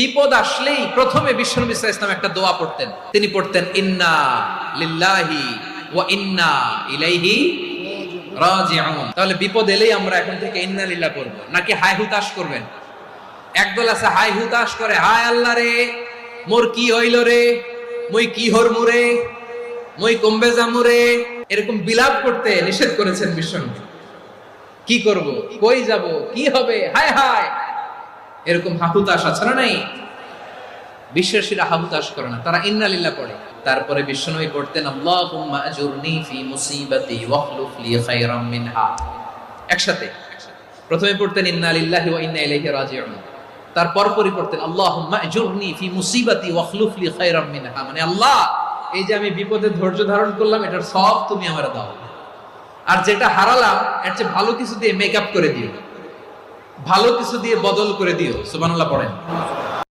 বিপদ আসলেই প্রথমে বিশ্বনবী ইসলাম একটা দোয়া পড়তেন। তিনি পড়তেন, ইন্না লিল্লাহি ওয়া ইন্না ইলাইহি রাজিউন। তাহলে বিপদ এলেই আমরা এখন থেকে ইন্না লিল্লাহ করব নাকি হাই হুতাশ করবেন? একদল আছে হাই হুতাশ করে, হায় আল্লাহ রে, মোর কি হইল রে? মই কি হর মুরে মই কমবে জামুরে এরকম বিলাপ করতে নিষেধ করেছেন বিশ্বনবী কি করব? কই যাব? কি হবে? হায় হায়! এরকম হাহুতাশ আছে না নাই? বিশ্বাসীরা হাহুতাশ করে না। তারা ইন্নালিল্লাহ পড়ে। তারপরে বিশ্বনবী পড়তেন, আল্লাহুম্মা আজুরনি ফি মুসিবাতি ওয়াখলুফ লি খায়রাম মিনহা। একসাথে। প্রথমে পড়তেন, ইন্নালিল্লাহি ওয়া ইন্না ইলাইহি রাজিউন। তারপর পরই পড়তেন, আল্লাহুম্মা আজুরনি ফি মুসিবাতি ওয়াখলুফ লি খায়রাম মিনহা। মানে আল্লাহ, এই যে আমি বিপদে ধৈর্য ধারণ করলাম, এটার সব তুমি আমার দাও। আর যেটা হারালাম, এর চেয়ে ভালো কিছু দিয়ে মেকআপ করে দিও। ভালো কিছু দিয়ে বদল করে দিও। সুবহানাল্লাহ পড়েন।